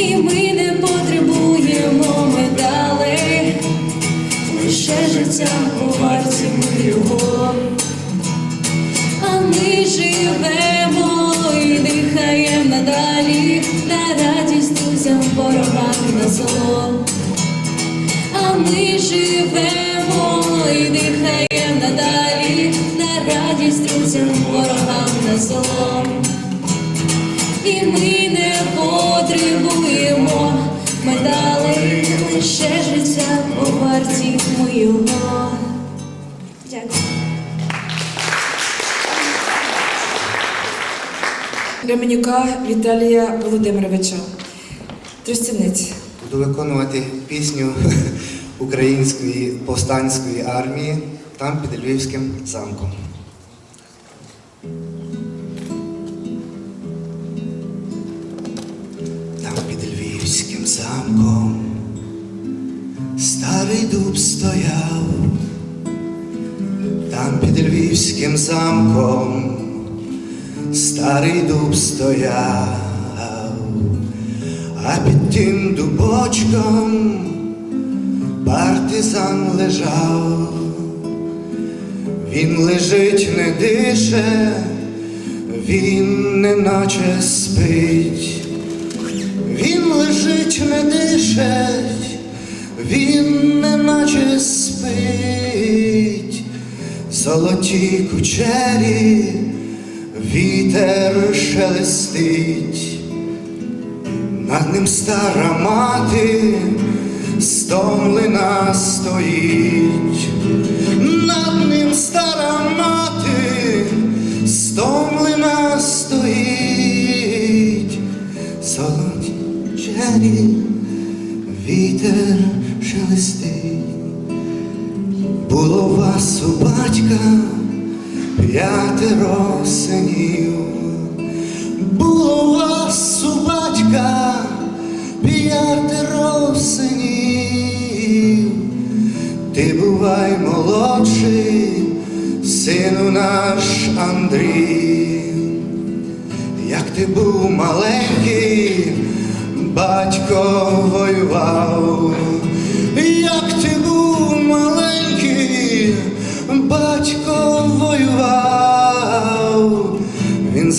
і ми не потребуємо медалей, лише життя варті ми його. А ми живемо і дихаємо надалі на радість друзям, ворогам на зло. А ми живемо і дихаємо надалі на радість друзям, ворогам на зло. І ми варті ми його. Дякую. Ременюка Віталія Володимировича. Тростянець. Буду виконувати пісню української повстанської армії там під Львівським замком. Старий дуб стояв, там під Львівським замком старий дуб стояв, а під тим дубочком партизан лежав, він лежить, не дише, він неначе спить. Він лежить, не дише, він неначе спить, золоті кучері, вітер шелестить, над ним стара мати стомлена стоїть, над ним стара мати стомлена стоїть, золоті чері, вітер шелестить. Було вас у батька п'ятеро синів, було вас у батька п'ятеро синів, ти бувай молодший, сину наш Андрій. Як ти був маленький, батько воював,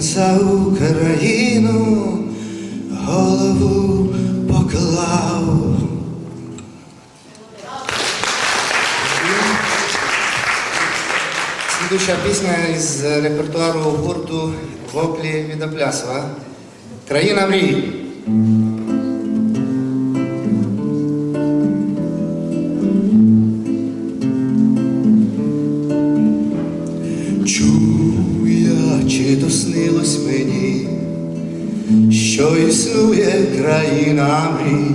за Україну голову поклав. Слідуюча пісня із репертуару гурту Воплі від Аплясова. Країна мрій. То снилось мені, що існує країна мрій,